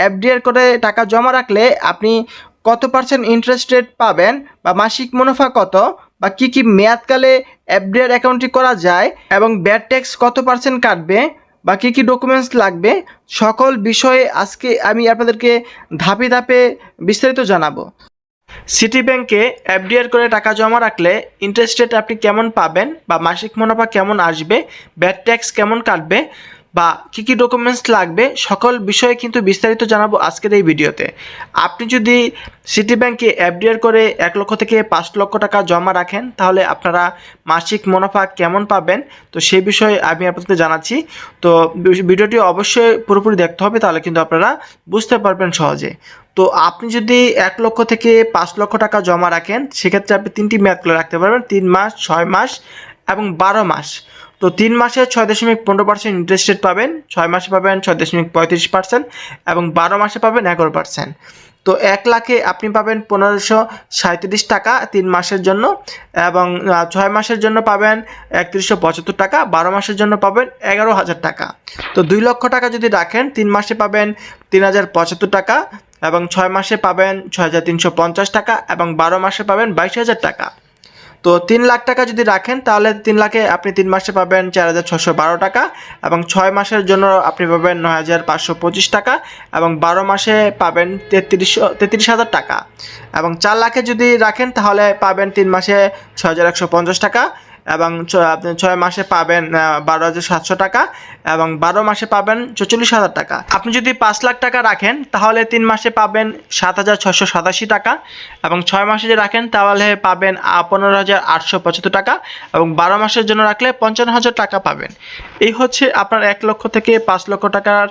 FDR করে টাকা জমা রাখলে আপনি কত পার্সেন্ট ইন্টারেস্ট রেট পাবেন বা মাসিক মুনাফা কত বা কি কি মেয়াদকালে এফডিআর অ্যাকাউন্টটি করা যায় এবং ব্যাড ট্যাক্স কত পার্সেন্ট কাটবে বা কী কী ডকুমেন্টস লাগবে সকল বিষয়ে আজকে আমি আপনাদেরকে ধাপে ধাপে বিস্তারিত জানাব। সিটি ব্যাংকে এফডিআর করে টাকা জমা রাখলে ইন্টারেস্ট রেট আপনি কেমন পাবেন বা মাসিক মুনাফা কেমন আসবে ব্যাড ট্যাক্স কেমন কাটবে বা কী কী ডকুমেন্টস লাগবে, সকল বিষয়ে কিন্তু বিস্তারিত জানাব আজকের এই ভিডিওতে। আপনি যদি সিটি ব্যাংকে এফডিআর করে এক লক্ষ থেকে পাঁচ লক্ষ টাকা জমা রাখেন, তাহলে আপনারা মাসিক মুনাফা কেমন পাবেন? তো সেই বিষয়ে আমি আপনাদের জানাচ্ছি। তো ভিডিওটি অবশ্যই পুরোপুরি দেখতে হবে, তাহলে কিন্তু আপনারা বুঝতে পারবেন সহজে। তো আপনি যদি এক লক্ষ থেকে পাঁচ লক্ষ টাকা জমা রাখেন, সেক্ষেত্রে আপনি তিনটি মেয়াদ করে রাখতে পারবেন, তিন মাস, ছয় মাস এবং বারো মাস। তো তিন মাসে ছয় দশমিক পনেরো পার্সেন্ট ইন্টারেস্ট রেট পাবেন, ছয় মাসে পাবেন ছয় দশমিক পঁয়ত্রিশ পার্সেন্ট এবং বারো মাসে পাবেন এগারো পার্সেন্ট। তো এক লাখে আপনি পাবেন পনেরোশো সাঁত্রিশ টাকা তিন মাসের জন্য এবং ছয় মাসের জন্য পাবেন একত্রিশশো পঁচাত্তর টাকা, বারো মাসের জন্য পাবেন এগারো হাজার টাকা। তো দুই লক্ষ টাকা যদি রাখেন, তিন মাসে পাবেন তিন হাজার পঁচাত্তর টাকা এবং ছয় মাসে পাবেন ছয় হাজার তিনশো পঞ্চাশ টাকা এবং বারো মাসে পাবেন বাইশ হাজার টাকা। তো তিন লাখ টাকা যদি রাখেন, তাহলে তিন লাখে আপনি তিন মাসে পাবেন চার হাজার ছশো বারো টাকা এবং ছয় মাসের জন্য আপনি পাবেন নয় হাজার পাঁচশো পঁচিশ টাকা এবং বারো মাসে পাবেন তেত্রিশশো তেত্রিশ হাজার টাকা। এবং চার লাখে যদি রাখেন, তাহলে পাবেন তিন মাসে ছয় হাজার একশো পঞ্চাশ টাকা এবং আপনি ছয় মাসে পাবেন বারো হাজার সাতশো টাকা এবং বারো মাসে পাবেন চৌচল্লিশ হাজার টাকা। আপনি যদি পাঁচ লাখ টাকা রাখেন, তাহলে তিন মাসে পাবেন সাত হাজার ছশো সাতাশি টাকা এবং ছয় মাসে যদি রাখেন, তাহলে পাবেন পনেরো হাজার আটশো পঁচাত্তর টাকা এবং বারো মাসের জন্য রাখলে পঞ্চান্ন হাজার টাকা পাবেন। এই হচ্ছে আপনার এক লক্ষ থেকে পাঁচ লক্ষ টাকার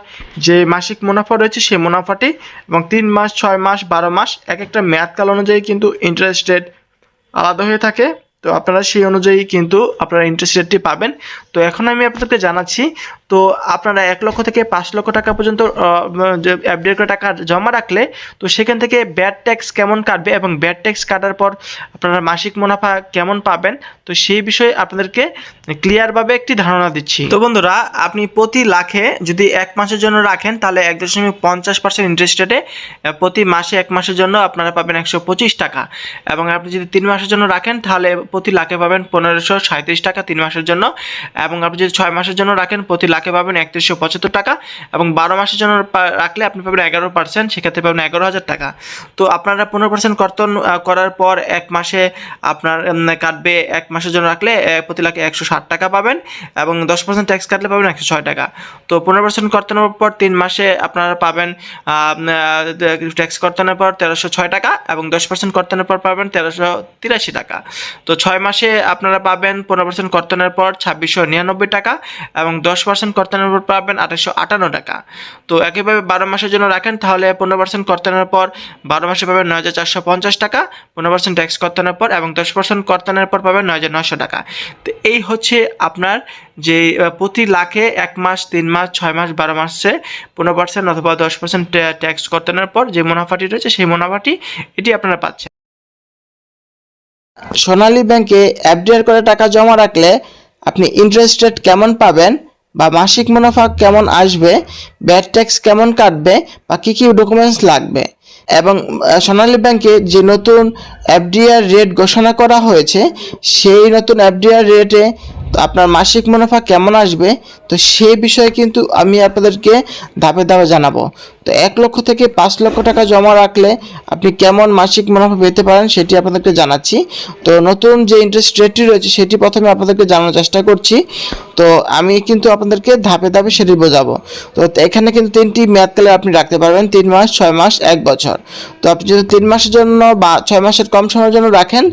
যে মাসিক মুনাফা রয়েছে, সেই মুনাফাটি এবং তিন মাস, ছয় মাস, বারো মাস, এক একটা মেয়াদকাল অনুযায়ী কিন্তু ইন্টারেস্ট রেট আলাদা হয়ে থাকে। তো আপনারা সেই অনুযায়ী কিন্তু আপনারা ইন্টারেস্ট রেটটি পাবেন। তো এখন আমি আপনাদেরকে জানাচ্ছি, তো আপনারা এক লক্ষ থেকে পাঁচ লক্ষ টাকা পর্যন্ত এফডিআর করে টাকা জমা রাখলে, তো সেখান থেকে ব্যাড ট্যাক্স কেমন কাটবে এবং ব্যাড ট্যাক্স কাটার পর আপনারা মাসিক মুনাফা কেমন পাবেন? তো সেই বিষয়ে আপনাদেরকে ক্লিয়ারভাবে একটি ধারণা দিচ্ছি। তো বন্ধুরা, আপনি প্রতি লাখে যদি এক মাসের জন্য রাখেন, তাহলে এক দশমিক পঞ্চাশ পার্সেন্ট ইন্টারেস্ট রেটে প্রতি মাসে এক মাসের জন্য আপনারা পাবেন একশো পঁচিশ টাকা। এবং আপনি যদি তিন মাসের জন্য রাখেন, তাহলে প্রতি লাখে পাবেন পনেরোশো সাঁত্রিশ টাকা তিন মাসের জন্য। এবং আপনি যদি ছয় মাসের জন্য রাখেন, প্রতি লাখে পাবেন একত্রিশশো পঁচাত্তর টাকা। এবং বারো মাসের জন্য রাখলে আপনি পাবেন এগারো পার্সেন্ট সেক্ষেত্রে পাবেন এগারো হাজার টাকা। তো আপনারা পনেরো পার্সেন্ট কর্তন করার পর এক মাসে আপনার কাটবে এক মাসের জন্য রাখলে প্রতি লাখে একশো ষাট টাকা পাবেন। এবং দশ পার্সেন্ট ট্যাক্স কাটলে পাবেন একশো ছয় টাকা। তো পনেরো পার্সেন্ট কর্তনের পর তিন মাসে আপনারা পাবেন ট্যাক্স কর্তনের পর তেরোশো ছয় টাকা। এবং দশ পার্সেন্ট কর্তনের পর পাবেন তেরোশো তিরাশি টাকা। তো ছয় মাসে আপনারা পাবেন পনেরো পার্সেন্ট কর্তনের পর ছাব্বিশশো নিরানব্বই টাকা এবং দশ পার্সেন্ট কর্তনের পর পাবেন আঠাশশো আটান্ন টাকা। তো একইভাবে বারো মাসের জন্য রাখেন, তাহলে পনেরো পার্সেন্ট কর্তনের পর বারো মাসে পাবেন নয় হাজার চারশো পঞ্চাশ টাকা, পনেরো পার্সেন্ট ট্যাক্স কর্তনের পর এবং দশ পার্সেন্ট কর্তনের পর পাবেন নয় হাজার নশো টাকা। তো এই হচ্ছে আপনার যে প্রতি লাখে এক মাস, তিন মাস, ছয় মাস, বারো মাসে পনেরো পার্সেন্ট অথবা দশ পার্সেন্ট ট্যাক্স কর্তনের পর যে মুনাফাটি রয়েছে, সেই মুনাফাটি এটি আপনারা পাচ্ছেন। সোনালী ব্যাংকে এফডিআর করে টাকা জমা রাখলে আপনি ইন্টারেস্ট রেট কেমন পাবেন বা মাসিক মুনাফা কেমন আসবে ব্যাড ট্যাক্স কেমন কাটবে বা কী কী ডকুমেন্টস লাগবে এবং সোনালী ব্যাংকে যে নতুন এফডিআর রেট ঘোষণা করা হয়েছে, সেই নতুন এফডিআর রেটে আপনার মাসিক মুনাফা কেমন আসবে, তো সেই বিষয়ে কিন্তু আমি আপনাদেরকে ধাপে ধাপে জানাব। তো এক লক্ষ থেকে পাঁচ লক্ষ টাকা জমা রাখলে আপনি কেমন মাসিক মুনাফা পেতে পারেন সেটি আপনাদেরকে জানাচ্ছি। তো নতুন যে ইন্টারেস্ট রেটটি রয়েছে সেটি প্রথমে আপনাদেরকে জানানোর চেষ্টা করছি। তো আমি কিন্তু আপনাদেরকে ধাপে ধাপে সেটি বোঝাবো। তো এখানে কিন্তু তিনটি মেয়াদকালে আপনি রাখতে পারবেন, তিন মাস, ছয় মাস, এক বছর। তো আপনি যদি তিন মাসের জন্য বা ছয় মাসের কম সময়ের জন্য রাখেন,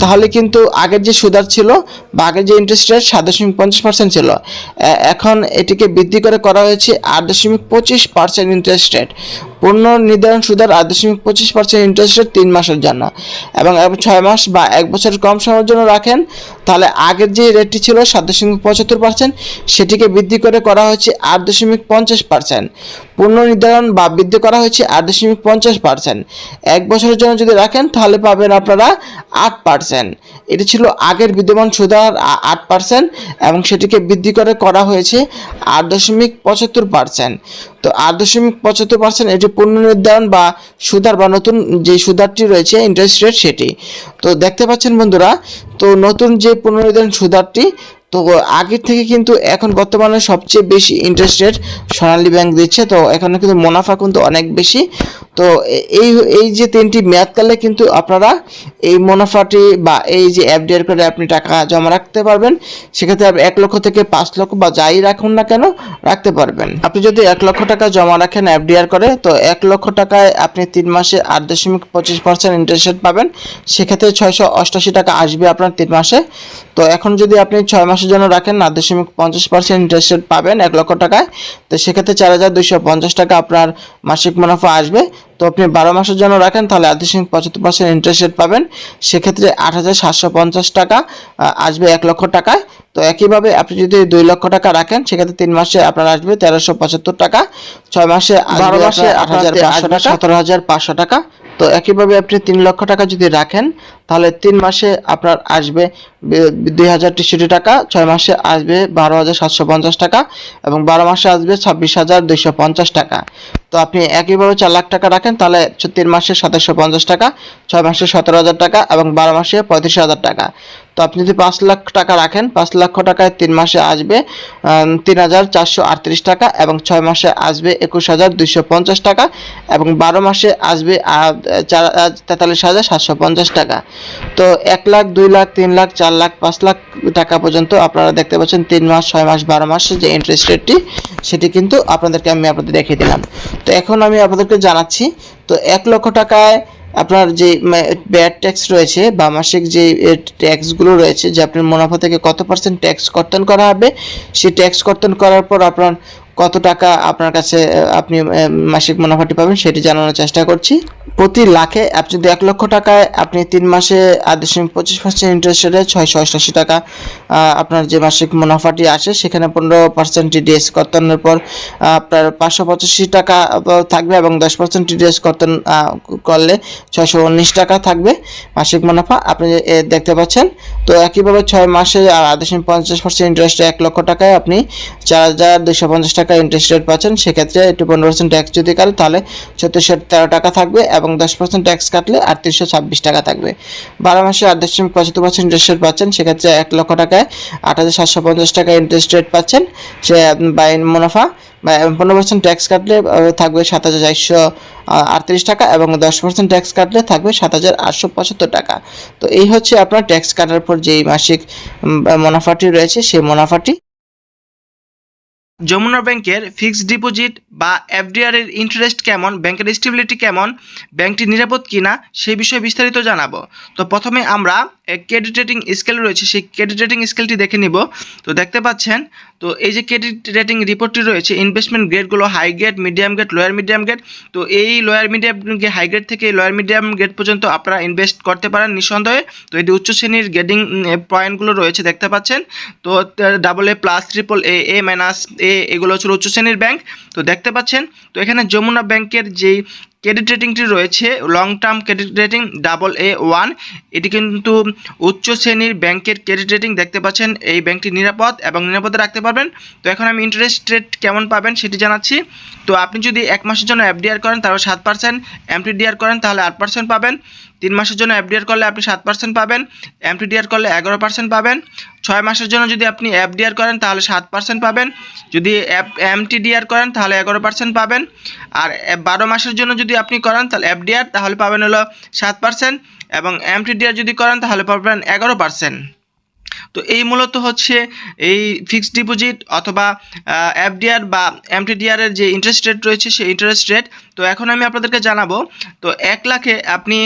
তাহলে কিন্তু আগের যে সুদার ছিল বা আগের যে ইন্টারেস্ট রেট সাত দশমিক পঞ্চাশ পার্সেন্ট ছিল এখন এটিকে বৃদ্ধি করে করা হয়েছে আট দশমিক পঁচিশ পার্সেন্ট ইন্টারেস্ট রেট that পূর্ণ নির্ধারণ সুদের আট দশমিক পঁচিশ পার্সেন্ট ইন্টারেস্ট রেট তিন মাসের জন্য এবং ছয় মাস বা এক বছরের কম সময়ের জন্য রাখেন, তাহলে আগের যে রেটটি ছিল সাত দশমিক পঁচাত্তর পার্সেন্ট সেটিকে বৃদ্ধি করে করা হয়েছে আট দশমিক পঞ্চাশ পার্সেন্ট পূর্ণ নির্ধারণ বা বৃদ্ধি করা হয়েছে আট দশমিক পঞ্চাশ পার্সেন্ট এক বছরের জন্য যদি রাখেন, তাহলে পাবেন আপনারা আট পার্সেন্ট এটি ছিল আগের বিদ্যমান সুদার আট পার্সেন্ট এবং সেটিকে বৃদ্ধি করে করা হয়েছে আট দশমিক পঁচাত্তর পার্সেন্ট তো আট দশমিক পঁচাত্তর পার্সেন্ট এটি পুনর্নির্ধারণ বা সুদার বা নতুন যে সুদারটি রয়েছে ইন্টারেস্ট রেট সেটি। তো দেখতে পাচ্ছেন বন্ধুরা, তো নতুন যে পুনর্নির্ধারণ সুদারটি তো আগের থেকে কিন্তু এখন বর্তমানে সবচেয়ে বেশি ইন্টারেস্ট রেট সোনালী ব্যাংক দিচ্ছে, তো এখানে কিন্তু মুনাফা কিন্তু অনেক বেশি। তো এই এই যে তিনটি মেয়াদকালে কিন্তু আপনারা এই মুনাফাটি বা এই যে এফডিআর করে আপনি টাকা জমা রাখতে পারবেন। সেক্ষেত্রে আপনি এক লক্ষ থেকে পাঁচ লক্ষ বা যাই রাখুন না কেন, রাখতে পারবেন। আপনি যদি এক লক্ষ টাকা জমা রাখেন এফডিআর করে তো এক লক্ষ টাকায় আপনি তিন মাসে আট দশমিক পঁচিশ পার্সেন্ট ইন্টারেস্ট রেট পাবেন। সেক্ষেত্রে ছয়শো অষ্টাশি টাকা আসবে আপনার তিন মাসে। তো এখন যদি আপনি ছয় মাসের জন্য রাখেন আট দশমিক পঞ্চাশ পার্সেন্ট ইন্টারেস্ট রেট পাবেন এক লক্ষ টাকায়। তো সেক্ষেত্রে চার হাজার দুইশো পঞ্চাশ টাকা আপনার মাসিক মুনাফা আসবে। তো আপনি বারো মাসের জন্য রাখেন তাহলে আট দশমিক পঁচাত্তর পার্সেন্ট ইন্টারেস্ট রেট পাবেন। সেক্ষেত্রে আট হাজার সাতশো পঞ্চাশ টাকা আসবে এক লক্ষ টাকায়। তো একইভাবে আপনি যদি দুই লক্ষ টাকা রাখেন সেক্ষেত্রে তিন মাসে আপনার আসবে তেরোশো পঁচাত্তর টাকা ছয় মাসে বারো মাসে আট হাজার পাঁচশো টাকা। সতেরো হাজার পাঁচশো টাকা। তো একইভাবে আপনি তিন লক্ষ টাকা যদি রাখেন, তাহলে তিন মাসে আপনার আসবে দুই হাজার তেষট্টি টাকা, ছয় মাসে আসবে বারো হাজার সাতশো পঞ্চাশ টাকা এবং বারো মাসে আসবে ছাব্বিশ হাজার দুইশো পঞ্চাশ টাকা। তো আপনি একইভাবে চার লাখ টাকা রাখেন, তাহলে তিন মাসে সাতাশশো পঞ্চাশ টাকা, ছয় মাসে সতেরো হাজার টাকা এবং বারো মাসে পঁয়ত্রিশ হাজার টাকা। তো আপনি যদি পাঁচ লাখ টাকা রাখেন, পাঁচ লক্ষ টাকায় তিন মাসে আসবে তিন হাজার চারশো আটত্রিশ টাকা এবং ছয় মাসে আসবে একুশ হাজার দুইশো পঞ্চাশ টাকা এবং বারো মাসে আসবে চার তেতাল্লিশ হাজার সাতশো পঞ্চাশ টাকা। তো এক লাখ, দুই লাখ, তিন লাখ, চার লাখ, পাঁচ লাখ টাকা পর্যন্ত আপনারা দেখতে পাচ্ছেন, তিন মাস, ছয় মাস, বারো মাসের যে ইন্টারেস্ট রেটটি সেটি কিন্তু আপনাদেরকে আমি আপনাদের দেখিয়ে দিলাম। তো এখন আমি আপনাদেরকে জানাচ্ছি, তো এক লক্ষ টাকায় আপনার যে ব্যাড ট্যাক্স রয়েছে বা মাসিক যে ট্যাক্সগুলো রয়েছে, যে আপনার মুনাফা থেকে কত পার্সেন্ট ট্যাক্স কর্তন করা হবে, সেই ট্যাক্স কর্তন করার পর আপনার কত টাকা আপনার কাছে আপনি মাসিক মুনাফাটি পাবেন সেটি জানানোর চেষ্টা করছি। প্রতি লাখে আপনি যদি এক লক্ষ টাকায় আপনি তিন মাসে আট দশমিক পঁচিশ পার্সেন্ট ইন্টারেস্ট রেটে ছয়শো অষ্টাশি টাকা আপনার যে মাসিক মুনাফাটি আসে, সেখানে পনেরো পার্সেন্ট টিডিএস কর্তনের পর আপনার পাঁচশো পঁচাশি টাকা থাকবে এবং দশ পার্সেন্ট টিডিএস কর্তন করলে ছয়শো উনিশ টাকা থাকবে মাসিক মুনাফা। আপনি দেখতে পাচ্ছেন, তো একইভাবে ছয় মাসে আট দশমিক পঞ্চাশ পার্সেন্ট ইন্টারেস্টে এক লক্ষ টাকায় আপনি চার হাজার দুশো পঞ্চাশ টাকা ইন্টারেস্ট রেট পাচ্ছেন, সেক্ষেত্রে একটু পনেরো পার্সেন্ট ট্যাক্স যদি কাটে, তাহলে ছত্রিশশো তেরো টাকা থাকবে এবং দশ পার্সেন্ট ট্যাক্স কাটলে আটত্রিশশো ছাব্বিশ টাকা থাকবে। বারো মাসে আট দশমিক পঁচাত্তর পার্সেন্ট ইন্টারেস্ট রেট পাচ্ছেন, সেক্ষেত্রে এক লক্ষ টাকায় আট হাজার সাতশো পঞ্চাশ টাকা ইন্টারেস্ট রেট পাচ্ছেন। সে, বাই মুনাফা পনেরো পার্সেন্ট ট্যাক্স কাটলে থাকবে সাত হাজার চারশো আটত্রিশ টাকা এবং দশ পার্সেন্ট ট্যাক্স কাটলে থাকবে সাত হাজার আটশো পঁচাত্তর টাকা। তো এই হচ্ছে আপনার ট্যাক্স কাটার পর যেই মাসিক মুনাফাটি রয়েছে, সেই মুনাফাটি যমুনা ব্যাংকের ফিক্সড ডিপোজিট বা এফডিআর এর ইন্টারেস্ট কেমন, ব্যাংকের স্টেবিলিটি কেমন, ব্যাংকটি নিরাপদ কিনা সেই বিষয়ে বিস্তারিত জানাব। তো প্রথমে আমরা ক্রেডিট রেটিং স্কেল রয়েছে, সেই ক্রেডিট রেটিং স্কেলটি দেখে নিব। তো দেখতে পাচ্ছেন, তো এই যে ক্রেডিট রেটিং রিপোর্টটি রয়েছে investment গ্রেডগুলো high grade medium grade lower medium grade তো এই লোয়ার মিডিয়াম হাই গ্রেড থেকে লোয়ার মিডিয়াম গ্রেড পর্যন্ত আপনারা ইনভেস্ট করতে পারেন নিঃসন্দেহে। তো এটি উচ্চ শ্রেণির গ্রেডিং পয়েন্টগুলো রয়েছে, দেখতে পাচ্ছেন। তো double A plus triple A A minus A এগুলো হচ্ছে উচ্চ শ্রেণির ব্যাংক তো দেখতে পাচ্ছেন তো এখানে যমুনা ব্যাংকের যেই ক্রেডিট রেটিংটি রয়েছে long term credit rating double A one এটি কিন্তু উচ্চ শ্রেণির ব্যাংকের ক্রেডিট রেটিং দেখতে পাচ্ছেন, এই ব্যাংকটি নিরাপদ এবং নিরাপদে রাখতে পারবেন। তো এখন আমি ইন্টারেস্ট রেট কেমন পাবেন সেটি জানাচ্ছি। তো আপনি যদি এক মাসের জন্য এফডিআর করেন, তাহলে সাত পার্সেন্ট এমটিডিআর করেন, তাহলে আট পার্সেন্ট পাবেন। তিন মাসের জন্য এফডিআর করলে আপনি সাত পার্সেন্ট পাবেন এমটিডিআর করলে এগারো পার্সেন্ট পাবেন। ছয় মাসের জন্য যদি আপনি এফডিআর করেন, তাহলে সাত পার্সেন্ট পাবেন। যদি এমটিডিআর করেন, তাহলে এগারো পার্সেন্ট পাবেন। আর বারো মাসের জন্য যদি আপনি করান, তাহলে এফডিআর, তাহলে পাবেন হলো সাত পার্সেন্ট এবং এমটিডিআর যদি করান, তাহলে পাবেন এগারো পার্সেন্ট তো এই মূলত হচ্ছে এই ফিক্সড ডিপোজিট অথবা এফডিআর বা এমটিডিআর এর যে ইন্টারেস্ট রেট রয়েছে সেই ইন্টারেস্ট রেট তো এখন আমি আপনাদেরকে জানাব, তো এক লাখে আপনি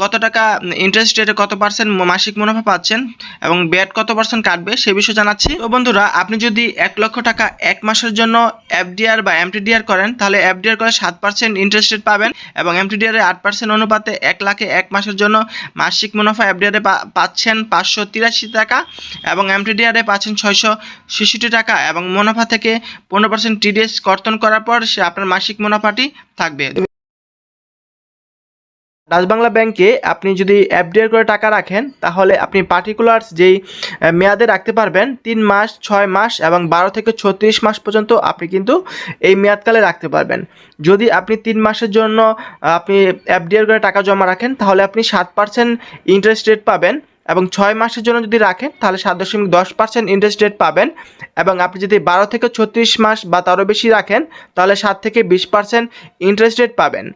কত টাকা ইন্টারেস্ট রেটে কত পার্সেন্ট মাসিক মুনাফা পাচ্ছেন এবং ব্যাট কত পার্সেন্ট কাটবে সে বিষয়ে জানাচ্ছি। তো বন্ধুরা, আপনি যদি এক লক্ষ টাকা এক মাসের জন্য এফডিআর বা এমটিডিআর করেন, তাহলে এফডিআর করে সাত পার্সেন্ট ইন্টারেস্ট রেট পাবেন এবং এমটিডিআর এ আট পার্সেন্ট অনুপাতে এক লাখে এক মাসের জন্য মাসিক মুনাফা এফডিআর এ পাচ্ছেন পাঁচশো তিরাশি টাকা। এবং এমটিডিআর পাচ্ছেন ছয়শো ছেষট্টি টাকা এবং মুনাফা থেকে পনেরো পার্সেন্ট টিডিএস কর্তন করার পর সে আপনার মাসিক মুনাফাটি থাকবে। রাজবাংলা ব্যাংকে আপনি যদি এফডিআর করে টাকা রাখেন, তাহলে আপনি পার্টিকুলার যেই মেয়াদে রাখতে পারবেন, তিন মাস, ছয় মাস এবং বারো থেকে ছত্রিশ মাস পর্যন্ত আপনি কিন্তু এই মেয়াদকালে রাখতে পারবেন। যদি আপনি তিন মাসের জন্য আপনি এফডিআর করে টাকা জমা রাখেন, তাহলে আপনি সাত পার্সেন্ট ইন্টারেস্ট রেট পাবেন। এবং ছয় মাসের জন্য যদি রাখেন, তাহলে সাত দশমিক দশ পার্সেন্ট ইন্টারেস্ট রেট পাবেন। এবং আপনি যদি বারো থেকে ছত্রিশ মাস বা তারও বেশি রাখেন, তাহলে সাত থেকে বিশ পার্সেন্ট ইন্টারেস্ট রেট পাবেন।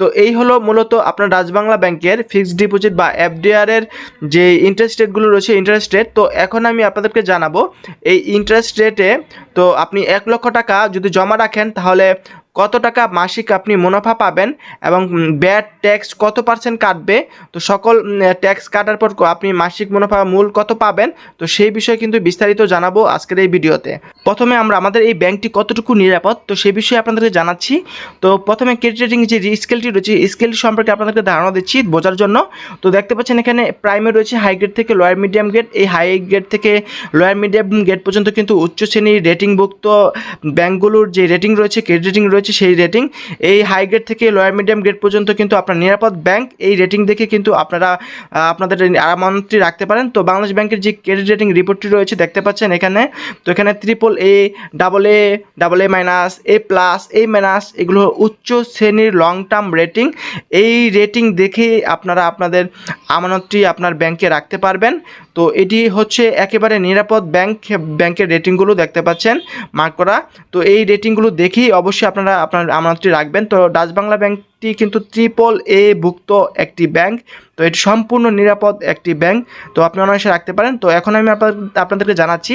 তো এই হলো মূলত আপনার রাজবাংলা ব্যাংকের ফিক্সড ডিপোজিট বা এফডিআর এর যে ইন্টারেস্ট রেটগুলো রয়েছে ইন্টারেস্ট রেট তো এখন আমি আপনাদেরকে জানাব, এই ইন্টারেস্ট রেটে তো আপনি এক লক্ষ টাকা যদি জমা রাখেন, তাহলে কত টাকা মাসিক আপনি মুনাফা পাবেন এবং ব্যাট ট্যাক্স কত পার্সেন্ট কাটবে? তো সকল ট্যাক্স কাটার পর আপনি মাসিক মুনাফা মূল কত পাবেন? তো সেই বিষয়ে কিন্তু বিস্তারিত জানাব আজকের এই ভিডিওতে। প্রথমে আমরা, আমাদের এই ব্যাংকটি কতটুকু নিরাপদ? তো সেই বিষয়ে আপনাদেরকে জানাচ্ছি। তো প্রথমে ক্রেডিট যে স্কেলটি রয়েছে স্কেলটি সম্পর্কে আপনাদেরকে ধারণা দিচ্ছি বোঝার জন্য। তো দেখতে পাচ্ছেন এখানে প্রাইমে রয়েছে হাই গ্রেড থেকে লোয়ার মিডিয়াম গ্রেড। এই হাই গ্রেড থেকে লোয়ার মিডিয়াম গ্রেড পর্যন্ত কিন্তু উচ্চ শ্রেণির রেটিংভুক্ত ব্যাংকগুলোর যে রেটিং রয়েছে ক্রেডিট রেটিং রয়েছে সেই রেটিং এই হাই গ্রেড থেকে লোয়ার মিডিয়াম গ্রেড পর্যন্ত কিন্তু আপনার নিরাপদ ব্যাংক এই রেটিং দেখে কিন্তু আপনারা আপনাদের আমানতটি রাখতে পারেন। তো বাংলাদেশ ব্যাংকের যে ক্রেডিট রেটিং রিপোর্টটি রয়েছে, দেখতে পাচ্ছেন এখানে। তো এখানে triple A double A double A minus A plus A minus এগুলো উচ্চ শ্রেণির লং টার্ম রেটিং এই রেটিং দেখে আপনারা আপনাদের আমানতটি আপনার ব্যাংকে রাখতে পারবেন। তো এটি হচ্ছে একেবারে নিরাপদ ব্যাংক, ব্যাংকের রেটিংগুলো দেখতে পাচ্ছেন মার্ক করা। তো এই রেটিংগুলো দেখেই অবশ্যই আপনারা, আপনার আমানতটি রাখবেন। তো ডাচ বাংলা ব্যাংকটি কিন্তু ট্রিপল এ ভুক্ত একটি ব্যাংক। তো এটি সম্পূর্ণ নিরাপদ একটি ব্যাংক। তো আপনি অনায়াসে রাখতে পারেন। তো এখন আমি আপনাদেরকে জানাচ্ছি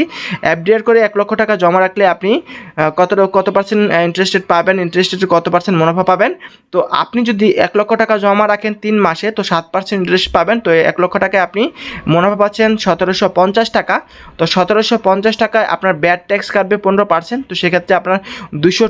এফডিআর করে এক লক্ষ টাকা জমা রাখলে আপনি কত কত পার্সেন্ট ইন্টারেস্ট রেট পাবেন ইন্টারেস্টেড কত পার্সেন্ট মুনাফা পাবেন? তো আপনি যদি এক লক্ষ টাকা জমা রাখেন তিন মাসে, তো সাত পার্সেন্ট ইন্টারেস্ট পাবেন। তো এক লক্ষ টাকায় আপনি মুনাফা পাচ্ছেন সতেরোশো পঞ্চাশ টাকা। তো সতেরোশো পঞ্চাশ টাকায় আপনার ব্যাড ট্যাক্স কাটবে পনেরো পার্সেন্ট তো সেক্ষেত্রে আপনার দুশো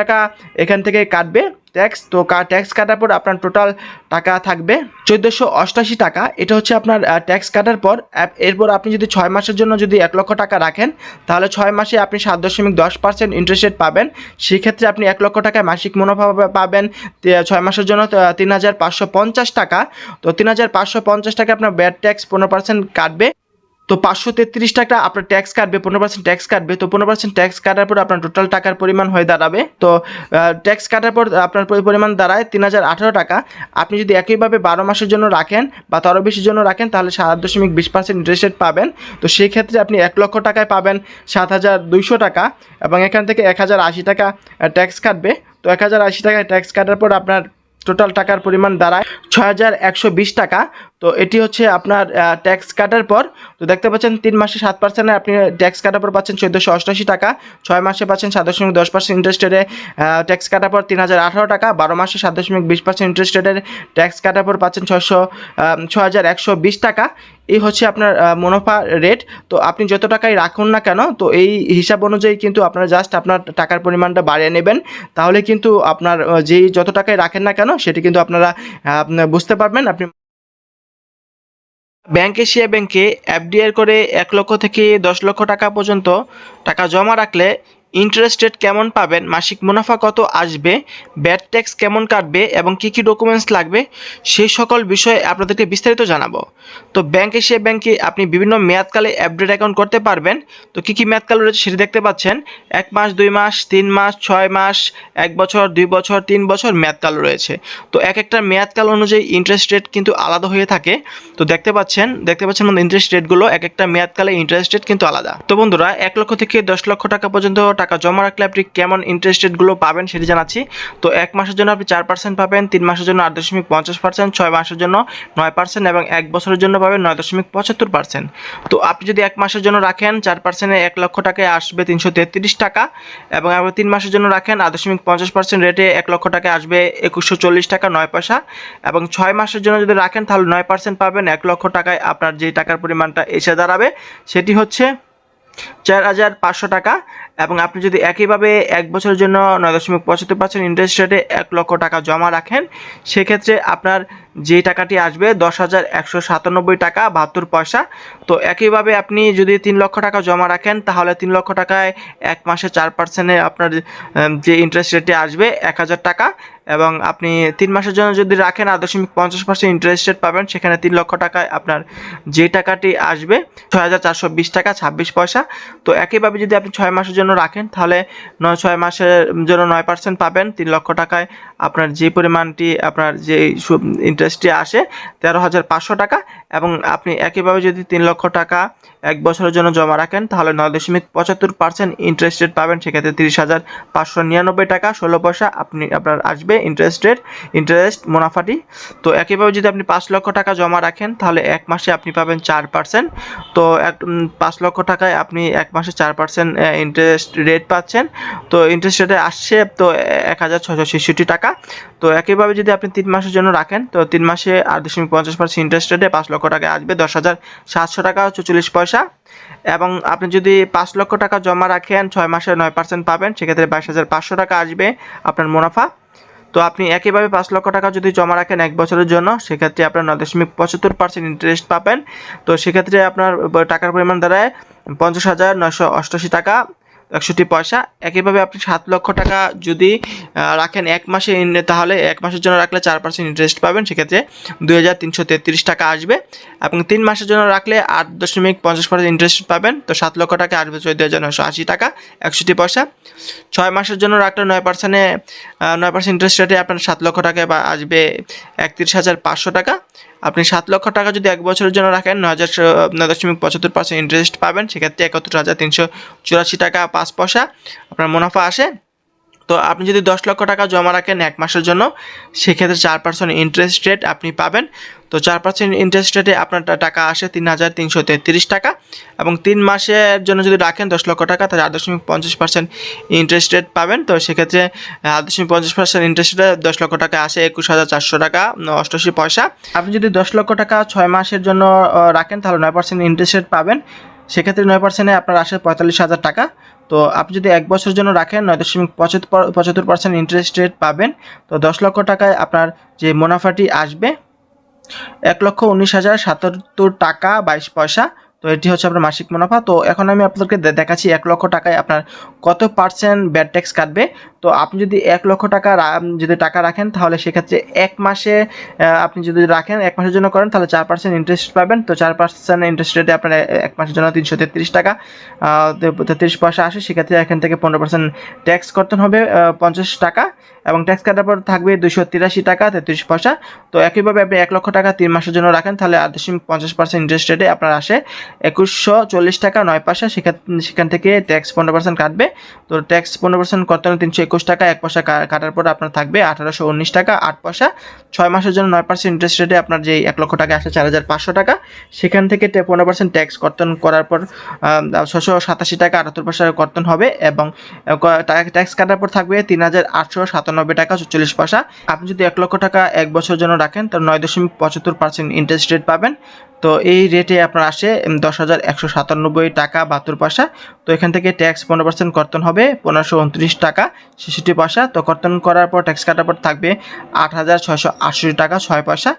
টাকা এখান থেকে কাটবে। ট্যাক্স তো ট্যাক্স কাটার পর আপনার টোটাল টাকা থাকবে চোদ্দোশো অষ্টাশি টাকা। এটা হচ্ছে আপনার ট্যাক্স কাটার পর এরপর আপনি যদি ছয় মাসের জন্য যদি এক লক্ষ টাকা রাখেন, তাহলে ছয় মাসে আপনি সাত দশমিক দশ পার্সেন্ট ইন্টারেস্ট রেট পাবেন। সেক্ষেত্রে আপনি এক লক্ষ টাকায় মাসিক মুনাফা পাবে- পাবেন ছয় মাসের জন্য তিন হাজার পাঁচশো পঞ্চাশ টাকা। তো তিন হাজার পাঁচশো পঞ্চাশ টাকা আপনার ব্যাড ট্যাক্স পনেরো পার্সেন্ট কাটবে। তো পাঁচশো তেত্রিশ টাকা আপনার ট্যাক্স কাটবে, পনেরো পার্সেন্ট ট্যাক্স কাটবে, তো পনেরো পার্সেন্ট ট্যাক্স কাটার পর আপনার টোটাল টাকার পরিমাণ হয়ে দাঁড়াবে। তো ট্যাক্স কাটার পর আপনার পরিমাণ দাঁড়ায় তিন হাজার আঠারো টাকা। আপনি যদি একইভাবে বারো মাসের জন্য রাখেন বা তারও বেশির জন্য রাখেন, তাহলে সাত দশমিক বিশ পার্সেন্ট ইন্টারেস্ট রেট পাবেন। তো সেই ক্ষেত্রে আপনি এক লক্ষ টাকায় পাবেন সাত হাজার দুইশো টাকা এবং এখান থেকে এক হাজার আশি টাকা ট্যাক্স কাটবে। তো এক হাজার আশি টাকায় ট্যাক্স কাটার পর আপনার টোটাল টাকার পরিমাণ দাঁড়ায় ছয় হাজার একশো বিশ টাকা। তো এটি হচ্ছে আপনার ট্যাক্স কাটার পর, তো দেখতে পাচ্ছেন তিন মাসে সাত পার্সেন্টে আপনি ট্যাক্স কাটার পর পাচ্ছেন চোদ্দোশো অষ্টাশি টাকা, ছয় মাসে পাচ্ছেন সাত দশমিক দশ পার্সেন্ট ইন্টারেস্ট রেটে ট্যাক্স কাটার পর তিন হাজার আঠারো টাকা, বারো মাসে সাত দশমিক বিশ পার্সেন্ট ইন্টারেস্ট রেটের ট্যাক্স কাটার পর পাচ্ছেন ছয়শো ছ হাজার একশো বিশ টাকা। এই হচ্ছে আপনার মুনাফা রেট তো আপনি যত টাকাই রাখুন না কেন, তো এই হিসাব অনুযায়ী কিন্তু আপনারা জাস্ট আপনার টাকার পরিমাণটা বাড়িয়ে নেবেন। তাহলে কিন্তু আপনার যেই যত টাকাই রাখেন না কেন, সেটি কিন্তু আপনারা বুঝতে পারবেন, আপনি ব্যাংক এশিয়া ব্যাংকে এফডিআর করে এক লক্ষ থেকে দশ লক্ষ টাকা পর্যন্ত টাকা জমা রাখলে ইন্টারেস্ট রেট কেমন পাবেন, মাসিক মুনাফা কত আসবে, ব্যাড ট্যাক্স কেমন কাটবে এবং কী কী ডকুমেন্টস লাগবে, সেই সকল বিষয়ে আপনাদেরকে বিস্তারিত জানাব। তো ব্যাংক এশিয়া ব্যাংকে আপনি বিভিন্ন মেয়াদকালে অ্যাপডেট অ্যাকাউন্ট করতে পারবেন। তো কী কী মেয়াদকাল রয়েছে সেটি দেখতে পাচ্ছেন। এক মাস, দুই মাস, তিন মাস, ছয় মাস, এক বছর, দুই বছর, তিন বছর মেয়াদকাল রয়েছে। তো এক একটা মেয়াদকাল অনুযায়ী ইন্টারেস্ট রেট কিন্তু আলাদা হয়ে থাকে। তো দেখতে পাচ্ছেন দেখতে পাচ্ছেন ইন্টারেস্ট রেটগুলো এক একটা মেয়াদকালে ইন্টারেস্ট রেট কিন্তু আলাদা। তো বন্ধুরা, এক লক্ষ থেকে দশ লক্ষ টাকা পর্যন্ত টাকা জমা রাখলে আপনি কেমন ইন্টারেস্ট রেটগুলো পাবেন সেটি জানাচ্ছি। তো এক মাসের জন্য আপনি চার পার্সেন্ট পাবেন, তিন মাসের জন্য আট দশমিক পঞ্চাশ পার্সেন্ট ছয় মাসের জন্য নয় পার্সেন্ট এবং এক বছরের জন্য পাবেন নয় দশমিক পঁচাত্তর পার্সেন্ট তো আপনি যদি এক মাসের জন্য রাখেন, চার পার্সেন্টে এক লক্ষ টাকায় আসবে তিনশো তেত্রিশ টাকা এবং আপনি তিন মাসের জন্য রাখেন, আট দশমিক পঞ্চাশ পার্সেন্ট রেটে এক লক্ষ টাকায় আসবে একুশশো চল্লিশ টাকা নয় পয়সা এবং ছয় মাসের জন্য যদি রাখেন, তাহলে নয় পার্সেন্ট পাবেন, এক লক্ষ টাকায় আপনার যে টাকার পরিমাণটা এসে দাঁড়াবে সেটি হচ্ছে চার হাজার পাঁচশো টাকা এবং আপনি যদি একইভাবে এক বছরের জন্য নয় দশমিক পঁচাত্তর পার্সেন্ট ইন্টারেস্ট রেটে এক লক্ষ টাকা জমা রাখেন, সেক্ষেত্রে আপনার যে টাকাটি আসবে দশ হাজার একশো সাতানব্বই টাকা বাহাত্তর পয়সা। তো একইভাবে আপনি যদি তিন লক্ষ টাকা জমা রাখেন, তাহলে তিন লক্ষ টাকায় এক মাসে চার পার্সেন্টে আপনার যে ইন্টারেস্ট রেটে আসবে এক হাজার টাকা। এবং আপনি তিন মাসের জন্য যদি রাখেন আট দশমিক পঞ্চাশ পার্সেন্ট ইন্টারেস্ট রেট পাবেন, সেখানে তিন লক্ষ টাকায় আপনার যে টাকাটি আসবে, ছয় হাজার চারশো বিশ টাকা, ছাব্বিশ পয়সা। তো একইভাবে যদি আপনি ছয় মাসের জন্য রাখেন, তাহলে নয়, ছয় মাসের জন্য নয় পার্সেন্ট পাবেন। তিন লক্ষ টাকায় আপনার যে পরিমাণটি, আপনার যে ইন্টারেস্টটি আসে, তেরো হাজার পাঁচশো টাকা। এবং আপনি একইভাবে যদি তিন লক্ষ টাকা এক বছরের জন্য জমা রাখেন, তাহলে নয় দশমিক পঁচাত্তর পার্সেন্ট ইন্টারেস্ট রেট পাবেন। সেক্ষেত্রে তিরিশ হাজার পাঁচশো নিরানব্বই টাকা, ষোলো পয়সা আপনি, আপনার আসবে ইন্টারেস্ট রেট ইন্টারেস্ট মুনাফাটি। তো একইভাবে যদি আপনি পাঁচ লক্ষ টাকা জমা রাখেন, তাহলে এক মাসে আপনি পাবেন চার পার্সেন্ট তো এক পাঁচ লক্ষ টাকায় আপনি এক মাসে চার পার্সেন্ট ইন্টারেস্ট রেট পাচ্ছেন। তো ইন্টারেস্ট রেটে আসছে, তো এক হাজার ছশো ছেষট্টি টাকা। তো একইভাবে যদি আপনি তিন মাসের জন্য রাখেন, তো তিন মাসে আট দশমিক পঞ্চাশ পার্সেন্ট ইন্টারেস্ট রেটে পাঁচ লক্ষ টাকা আসবে। দশ হাজার সাতশো টাকা চল্লিশ পয়সা এবং আপনি যদি পাঁচ লক্ষ টাকা জমা রাখেন, ছয় মাসে নয় পার্সেন্ট পাবেন, সেক্ষেত্রে বাইশ হাজার পাঁচশো টাকা আসবে আপনার মুনাফা। তো আপনি একইভাবে পাঁচ লক্ষ টাকা যদি জমা রাখেন এক বছরের জন্য, সেক্ষেত্রে আপনার নয় দশমিক পঁচাত্তর পার্সেন্ট ইন্টারেস্ট পাবেন। তো সেক্ষেত্রে আপনার টাকার পরিমাণ দাঁড়ায় পঞ্চাশ হাজার নয়শো অষ্টাশি টাকা। একষট্টি পয়সা। একইভাবে আপনি সাত লক্ষ টাকা যদি রাখেন এক মাসে তাহলে এক মাসের জন্য রাখলে চার পার্সেন্ট ইন্টারেস্ট পাবেন। সেক্ষেত্রে দুই হাজার তিনশো তেত্রিশ টাকা আসবে। এবং তিন মাসের জন্য রাখলে আট দশমিক পঞ্চাশ পার্সেন্ট ইন্টারেস্ট পাবেন। তো সাত লক্ষ টাকা আসবে চোদ্দ হাজার নয়শো আশি টাকা, একষট্টি পয়সা। ছয় মাসের জন্য রাখলে নয় পার্সেন্টে নয় পার্সেন্ট ইন্টারেস্ট রেটে আপনার সাত লক্ষ টাকা বা আসবে একত্রিশ হাজার পাঁচশো টাকা। আপনি সাত লক্ষ টাকা যদি এক বছরের জন্য রাখেন, নয় হাজার নয় দশমিক পঁচাত্তর পার্সেন্ট ইন্টারেস্ট পাবেন। সেক্ষেত্রে একাত্তর হাজার তিনশো চুরাশি টাকা পাঁচ পয়সা আপনার মুনাফা আসে। তো আপনি যদি দশ লক্ষ টাকা জমা রাখেন এক মাসের জন্য, সেক্ষেত্রে চার পার্সেন্ট ইন্টারেস্ট রেট আপনি পাবেন। তো চার পার্সেন্ট ইন্টারেস্ট রেটে আপনার টাকা আসে তিন হাজার তিনশো তেত্রিশ টাকা এবং তিন মাসের জন্য যদি রাখেন দশ লক্ষ টাকা, তাহলে আট দশমিক পঞ্চাশ পার্সেন্ট ইন্টারেস্ট রেট পাবেন। তো সেক্ষেত্রে আট দশমিক পঞ্চাশ পার্সেন্ট ইন্টারেস্ট রেটে দশ লক্ষ টাকা আসে একুশ হাজার চারশো টাকা অষ্টআশি পয়সা। আপনি যদি দশ লক্ষ টাকা ছয় মাসের জন্য রাখেন, তাহলে নয় পার্সেন্ট ইন্টারেস্ট রেট পাবেন। সেক্ষেত্রে নয় পার্সেন্টে আপনার আসে পঁয়তাল্লিশ হাজার টাকা। তো আপনি যদি এক বছরের জন্য রাখেন, নয় দশমিক পঁচাত্তর পঁচাত্তর পার্সেন্ট ইন্টারেস্ট রেট পাবেন। তো দশ লক্ষ টাকায় আপনার যে মুনাফাটি আসবে, এক লক্ষ উনিশ হাজার সাতাত্তর টাকা বাইশ পয়সা। তো এটি হচ্ছে আপনার মাসিক মুনাফা। তো এখন আমি আপনাদেরকে দেখাচ্ছি এক লক্ষ টাকায় আপনার কত পার্সেন্ট ব্যাড ট্যাক্স কাটবে। তো আপনি যদি এক লক্ষ টাকা যদি টাকা রাখেন, তাহলে সেক্ষেত্রে এক মাসে আপনি যদি রাখেন এক মাসের জন্য করেন, তাহলে চার পার্সেন্ট ইন্টারেস্ট পাবেন। তো চার পার্সেন্ট ইন্টারেস্ট রেটে আপনার এক মাসের জন্য তিনশো তেত্রিশ টাকা। তেত্রিশ পয়সা আসে, সেক্ষেত্রে এখান থেকে পনেরো পার্সেন্ট ট্যাক্স করতে হবে পঞ্চাশ টাকা। এবং ট্যাক্স কাটার পর থাকবে দুশো তিরাশি টাকা, তেত্রিশ পয়সা। তো একইভাবে আপনি এক লক্ষ টাকা তিন মাসের জন্য রাখেন, তাহলে আট দশমিক পঞ্চাশ পার্সেন্ট ইন্টারেস্ট রেটে আপনার আসে একুশশো চল্লিশ টাকা, নয় পয়সা। সেখান সেখান থেকে ট্যাক্স পনেরো পার্সেন্ট কাটবে। তো ট্যাক্স পনেরো পার্সেন্ট করতে হলে তিনশো একুশ টাকা, এক পয়সা কাটার পর আপনার থাকবে আঠারোশো উনিশ টাকা, আট পয়সা। ছয় মাসের জন্য নয় পার্সেন্ট ইন্টারেস্ট রেটে আপনার যে এক লক্ষ টাকা আসে চার হাজার পাঁচশো টাকা। সেখান থেকে পনেরো পার্সেন্ট ট্যাক্স কর্তন করার পর ছশো সাতাশি টাকা আটাত্তর পয়সা কর্তন হবে এবং ট্যাক্স কাটার পর থাকবে তিন হাজার আটশো সাতানব্বই টাকা, চল্লিশ পয়সা। আপনি যদি এক লক্ষ টাকা এক বছর জন্য রাখেন, তাহলে নয় দশমিক পঁচাত্তর পার্সেন্ট ইন্টারেস্ট রেট পাবেন। তো এই রেটে আপনার আসে দশ হাজার একশো সাতানব্বই টাকা বাহাত্তর পয়সা। তো এখান থেকে ট্যাক্স পনেরো পার্সেন্ট কর্তন হবে, পনেরোশো উনত্রিশ টাকা, ছেষট্টি পয়সা। তো কর্তন করার পর ট্যাক্স কাটার পর থাকবে আট হাজার ছয়শো আশি টাকা, ছয় পয়সা।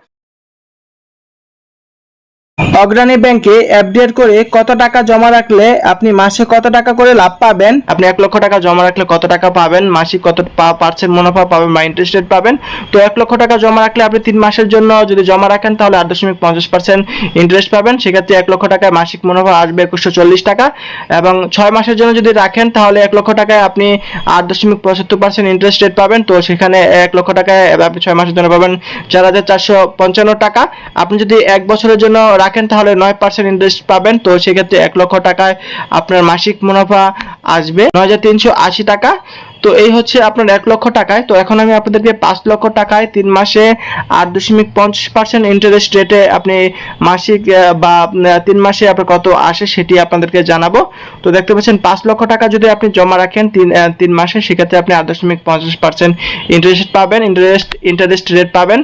অগ্রণী ব্যাংকে এফডিআর করে কত টাকা জমা রাখলে আপনি মাসে কত টাকা করে লাভ পাবেন? আপনি এক লক্ষ টাকা জমা রাখলে কত টাকা পাবেন? মাসিক কত পার্সেন্ট মুনাফা পাবেন বা ইন্টারেস্ট রেট পাবেন? তো এক লক্ষ টাকা জমা রাখলে আপনি তিন মাসের জন্য যদি জমা রাখেন তাহলে আট দশমিক পঞ্চাশ পার্সেন্ট ইন্টারেস্ট পাবেন। সেক্ষেত্রে এক লক্ষ টাকায় মাসিক মুনাফা আসবে একুশশো চল্লিশ টাকা এবং ছয় মাসের জন্য যদি রাখেন তাহলে এক লক্ষ টাকায় আপনি আট দশমিক পঁচাত্তর পার্সেন্ট ইন্টারেস্ট রেট পাবেন। তো সেখানে এক লক্ষ টাকায় আপনি ছয় মাসের জন্য পাবেন চার হাজার চারশো পঞ্চান্ন টাকা। আপনি যদি এক বছরের জন্য রাখেন তাহলে নয় পার্সেন্ট ইন্টারেস্ট পাবেন। তো সেক্ষেত্রে এক লক্ষ টাকায় আপনার মাসিক মুনাফা আসবে। নয় হাজার তিনশো আশি টাকা। তো এই হচ্ছে আপনার এক লক্ষ টাকায়। তো এখন আমি আপনাদেরকে পাঁচ লক্ষ টাকায় তিন মাসে আট দশমিক পঞ্চাশ পার্সেন্ট ইন্টারেস্ট রেটে আপনি মাসিক বা তিন মাসে আপনার কত আসে সেটি আপনাদেরকে জানাব। তো দেখতে পাচ্ছেন পাঁচ লক্ষ টাকা যদি আপনি জমা রাখেন তিন তিন মাসে, সেক্ষেত্রে আপনি আট দশমিক পঞ্চাশ পার্সেন্ট ইন্টারেস্ট পাবেন। ইন্টারেস্ট ইন্টারেস্ট রেট পাবেন।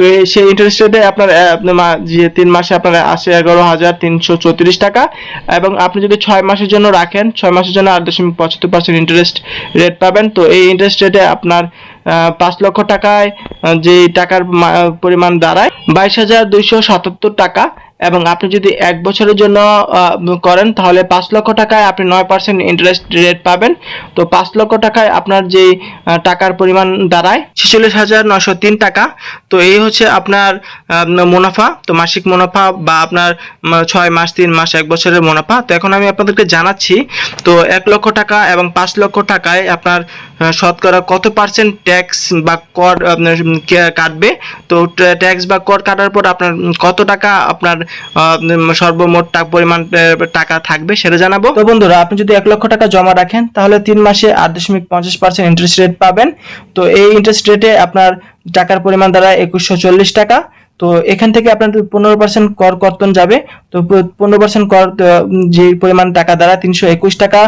তো সেই ইন্টারেস্ট রেটে আপনার যে তিন মাসে আপনার আসে এগারো হাজার তিনশো চৌত্রিশ টাকা, এবং আপনি যদি ছয় মাসের জন্য রাখেন, ছয় মাসের জন্য আট দশমিক পঁচাত্তর পার্সেন্ট ইন্টারেস্ট রেট পাবেন। তো এই ইন্টারেস্ট রেটে আপনার পাঁচ লক্ষ টাকায় যে টাকার পরিমাণ দাঁড়ায়, বাইশ হাজার দুইশো সাতাত্তর টাকা। এবং আপনি যদি এক বছরের জন্য করেন, তাহলে পাঁচ লক্ষ টাকায় আপনি নয় পার্সেন্ট ইন্টারেস্ট রেট পাবেন। তো পাঁচ লক্ষ টাকায় আপনার যে টাকার পরিমাণ দাঁড়ায়, ছেচল্লিশ হাজার নশো তিন টাকা। তো এই হচ্ছে আপনার মুনাফা। তো মাসিক মুনাফা বা আপনার ছয় মাস, তিন মাস, এক বছরের মুনাফা। তো এখন আমি আপনাদেরকে জানাচ্ছি, তো এক লক্ষ টাকা এবং পাঁচ লক্ষ টাকায় আপনার শতকরা কত পার্সেন্ট ট্যাক্স বা কর কাটবে? তো ট্যাক্স বা কর কাটার পর আপনার কত টাকা আপনার সর্বমোট পরিমাণ টাকা থাকবে সেটা জানাব। তো বন্ধুরা, আপনি যদি এক লক্ষ টাকা জমা রাখেন, তাহলে তিন মাসে আট দশমিক পঞ্চাশ পার্সেন্ট ইন্টারেস্ট রেট পাবেন। তো এই ইন্টারেস্ট রেটে আপনার টাকার পরিমাণ দ্বারা একুশশো চল্লিশ টাকা। তো এখান থেকে আপনার পনেরো পার্সেন্ট কর কর্তন যাবে। তো পনেরো পার্সেন্ট কর যে পরিমাণ টাকা দ্বারা তিনশো একুশ টাকা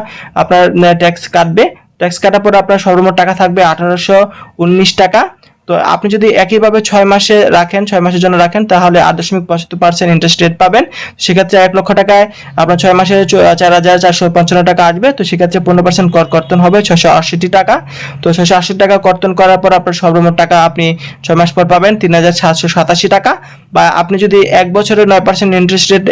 আপনার ট্যাক্স কাটবে। ট্যাক্স কাটার পর আপনার সর্বমোট টাকা থাকবে আঠারোশো উনিশ টাকা। তো আপনি যদি একইভাবে ছয় মাসে রাখেন, ছয় মাসের জন্য রাখেন, তাহলে আট দশমিক পঁচাত্তর পার্সেন্ট ইন্টারেস্ট রেট পাবেন। সেক্ষেত্রে এক লক্ষ টাকায় আপনার ছয় মাসে চার হাজার চারশো পঞ্চান্ন টাকা আসবে। তো সেক্ষেত্রে পনেরো পার্সেন্ট কর কর্তন হবে ছশো আশিটি টাকা। তো ছশো আশি টাকা কর্তন করার পর আপনার সর্বমোট টাকা আপনি ছয় মাস পর পাবেন, তিন হাজার সাতশো সাতাশি টাকা। বা আপনি যদি এক বছরে নয় পার্সেন্ট ইন্টারেস্ট রেট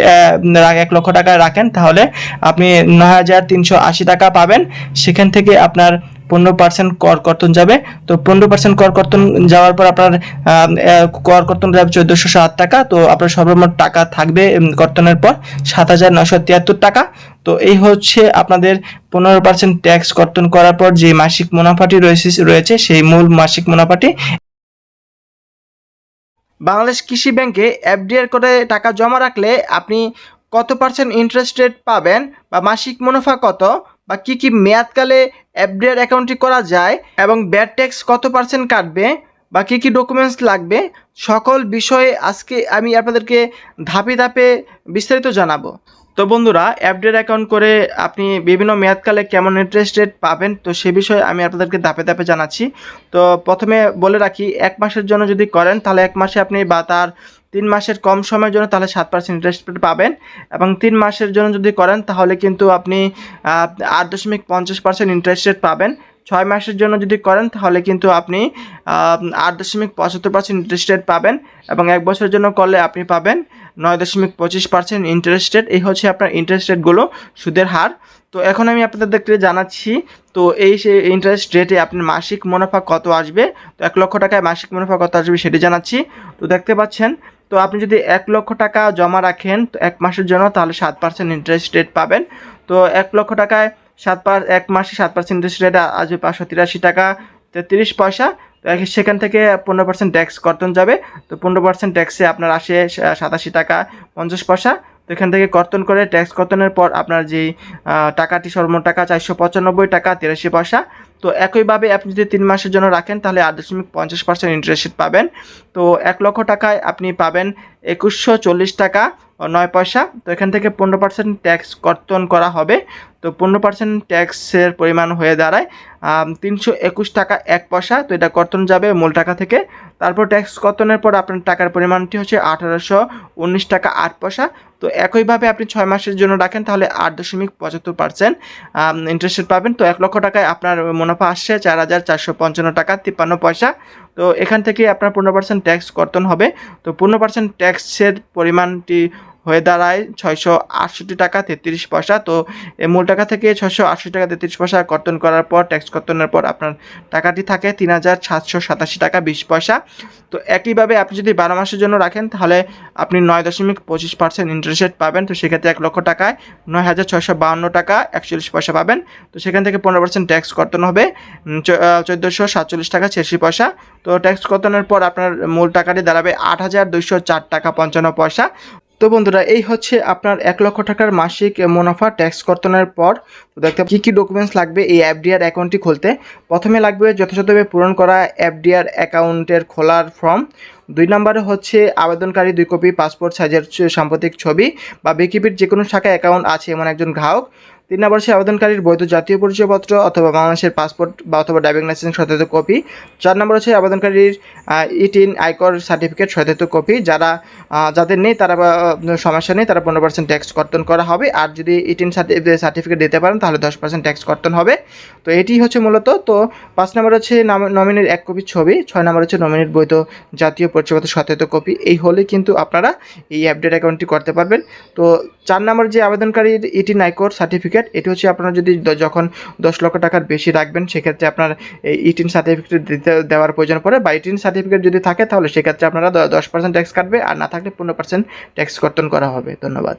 এক লক্ষ টাকায় রাখেন, তাহলে আপনি নয় হাজার তিনশো আশি টাকা পাবেন। সেখান থেকে আপনার পনেরো পার্সেন্ট কর কর্তন যাবে। তো পনেরো পার্সেন্ট কর কর্তন যাওয়ার পর আপনার কর কর্তন যাবে চোদ্দোশো সাত টাকা। তো আপনার সর্বমোট টাকা থাকবে কর্তনের পর সাত হাজার নশো তিয়াত্তর টাকা। তো এই হচ্ছে আপনাদের পনেরো পার্সেন্ট ট্যাক্স কর্তন করার পর যে মাসিক মুনাফাটি রয়েছে রয়েছে সেই মূল মাসিক মুনাফাটি। বাংলাদেশ কৃষি ব্যাংকে এফডিআর করে টাকা জমা রাখলে আপনি কত পার্সেন্ট ইন্টারেস্ট রেট পাবেন বা মাসিক মুনাফা কত বা কি কি মেয়াদকালে এফডিআর অ্যাকাউন্টটি করা যায় এবং ব্যাড ট্যাক্স কত পার্সেন্ট কাটবে বা কী কী ডকুমেন্টস লাগবে, সকল বিষয়ে আজকে আমি আপনাদেরকে ধাপে ধাপে বিস্তারিত জানাব। তো বন্ধুরা অ্যাপডেট অ্যাকাউন্ট করে আপনি বিভিন্ন মেয়াদকালে কেমন ইন্টারেস্ট রেট পাবেন, তো সে বিষয়ে আমি আপনাদেরকে ধাপে ধাপে জানাচ্ছি। তো প্রথমে বলে রাখি, এক মাসের জন্য যদি করেন, তাহলে এক মাসে আপনি বা তার তিন মাসের কম সময়ের জন্য তাহলে সাত পার্সেন্ট ইন্টারেস্ট রেট পাবেন এবং তিন মাসের জন্য যদি করেন, তাহলে কিন্তু আপনি আট দশমিক পঞ্চাশ পার্সেন্ট ইন্টারেস্ট রেট পাবেন। ছয় মাসের জন্য যদি করেন, তাহলে কিন্তু আপনি আট দশমিক পঁচাত্তর পার্সেন্ট ইন্টারেস্ট রেট পাবেন এবং এক বছরের জন্য করলে আপনি পাবেন নয় দশমিক পঁচিশ পার্সেন্ট ইন্টারেস্ট রেট এই হচ্ছে আপনার ইন্টারেস্ট রেটগুলো সুদের হার। তো এখন আমি আপনাদেরকে জানাচ্ছি, তো এই ইন্টারেস্ট রেটে আপনার মাসিক মুনাফা কত আসবে? তো এক লক্ষ টাকায় মাসিক মুনাফা কত আসবে সেটি জানাচ্ছি। তো দেখতে পাচ্ছেন, তো আপনি যদি এক লক্ষ টাকা জমা রাখেন, তো এক মাসের জন্য তাহলে সাত পার্সেন্ট ইন্টারেস্ট রেট পাবেন। তো এক লক্ষ টাকায় সাত পার, এক মাসে সাত পার্সেন্ট ইন্টারেস্ট রেট আসবে পাঁচশো তিরাশি টাকা, তেত্রিশ পয়সা। তো সেখান থেকে পনেরো পার্সেন্ট ট্যাক্স কর্তন যাবে। তো পনেরো পার্সেন্ট ট্যাক্সে আপনার আসে সাতাশি টাকা, পঞ্চাশ পয়সা। তো এখান থেকে কর্তন করে ট্যাক্স কর্তনের পর আপনার যেই টাকাটি সর্বমোট টাকা চারশো পঁচানব্বই টাকা, তিরাশি পয়সা। তো একইভাবে আপনি যদি তিন মাসের জন্য রাখেন, তাহলে আট দশমিক পঞ্চাশ পার্সেন্ট ইন্টারেস্ট পাবেন। তো এক লক্ষ টাকায় আপনি পাবেন একুশশো চল্লিশ টাকা, নয় পয়সা। তো এখান থেকে পনেরো পার্সেন্ট ট্যাক্স কর্তন করা হবে। তো পনেরো পার্সেন্ট ট্যাক্সের পরিমাণ হয়ে দাঁড়ায়। তিনশো একুশ টাকা এক পয়সা, তো এটা কর্তন যাবে মূল টাকা থেকে। তারপর ট্যাক্স কর্তনের পর আপনার টাকার পরিমাণটি হচ্ছে আঠারোশো উনিশ টাকা আট পয়সা। তো একইভাবে আপনি ছয় মাসের জন্য রাখেন, তাহলে আট দশমিক পঁচাত্তর পার্সেন্ট ইন্টারেস্ট পাবেন। তো এক লক্ষ টাকায় আপনার মুনাফা আসছে চার হাজার চারশো পঞ্চান্ন টাকা তিপ্পান্ন পয়সা। তো এখান থেকে আপনার পনেরো পার্সেন্ট ট্যাক্স কর্তন হবে। তো পনেরো পার্সেন্ট ট্যাক্সের পরিমাণটি হয়ে দাঁড়ায় ছয়শো আটষট্টি টাকা তেত্রিশ পয়সা। তো মূল টাকা থেকে ছয়শো আটষট্টি টাকা তেত্রিশ পয়সা কর্তন করার পর ট্যাক্স কর্তনের পর আপনার টাকাটি থাকে তিন হাজার সাতশো সাতাশি টাকা বিশ পয়সা। তো একইভাবে আপনি যদি বারো মাসের জন্য রাখেন, তাহলে আপনি নয় দশমিক পঁচিশ পার্সেন্ট ইন্টারেস্ট রেট পাবেন। তো সেক্ষেত্রে এক লক্ষ টাকায় নয় হাজার ছয়শো বাউন্ন টাকা একচল্লিশ পয়সা পাবেন। তো সেখান থেকে পনেরো পার্সেন্ট ট্যাক্স কর্তন হবে চোদ্দোশো সাতচল্লিশ টাকা ছিয়াশি পয়সা। তো ট্যাক্স কর্তনের পর আপনার মূল টাকাটি দাঁড়াবে আট হাজার দুইশো চার টাকা পঞ্চান্ন পয়সা। তো বন্ধুরা, এই হচ্ছে আপনার এক লক্ষ টাকার মাসিক মুনাফা ট্যাক্স কর্তনের পর। দেখতে কী কী ডকুমেন্টস লাগবে এই এফডিআর অ্যাকাউন্টটি খুলতে? প্রথমে লাগবে যথাযথভাবে পূরণ করা এফডিআর অ্যাকাউন্টের খোলার ফর্ম দুই নম্বরে হচ্ছে আবেদনকারী দুই কপি পাসপোর্ট সাইজের সাম্প্রতিক ছবি বা বিকিপির যে কোনো শাখায় অ্যাকাউন্ট আছে এমন একজন গ্রাহক। তিন নম্বর হচ্ছে আবেদনকারীর বৈধ জাতীয় পরিচয়পত্র অথবা বাংলাদেশের পাসপোর্ট বা অথবা ড্রাইভিং লাইসেন্স সত্যায়িত কপি। চার নম্বর হচ্ছে আবেদনকারীর ইটিন আয়কর সার্টিফিকেট সত্যায়িত কপি। যারা যাদের নেই তারা সমস্যা নেই, তারা পনেরো পার্সেন্ট ট্যাক্স কর্তন করা হবে। আর যদি ইটিন সার্টিফিকেট দিতে পারেন, তাহলে দশ পার্সেন্ট ট্যাক্স কর্তন হবে। তো এটি হচ্ছে মূলত। তো পাঁচ নম্বর হচ্ছে নমিনির এক কপি ছবি, ছয় নম্বর হচ্ছে নমিনির বৈধ জাতীয় পরিচয়পত্র সত্যায়িত কপি। এই হলে কিন্তু আপনারা এই অ্যাপডেট অ্যাকাউন্টটি করতে পারবেন। তো চার নম্বর যে আবেদনকারীর ইটি নাইকোর সার্টিফিকেট এটি হচ্ছে আপনারা যদি যখন দশ লক্ষ টাকার বেশি রাখবেন, সেক্ষেত্রে আপনার এই ইটিন সার্টিফিকেট দিতে দেওয়ার প্রয়োজন পড়ে। বা ইটিন সার্টিফিকেট যদি থাকে, তাহলে সেক্ষেত্রে আপনারা দশ পার্সেন্ট ট্যাক্স কাটবে, আর না থাকলে পনেরো পার্সেন্ট ট্যাক্স কর্তন করা হবে। ধন্যবাদ।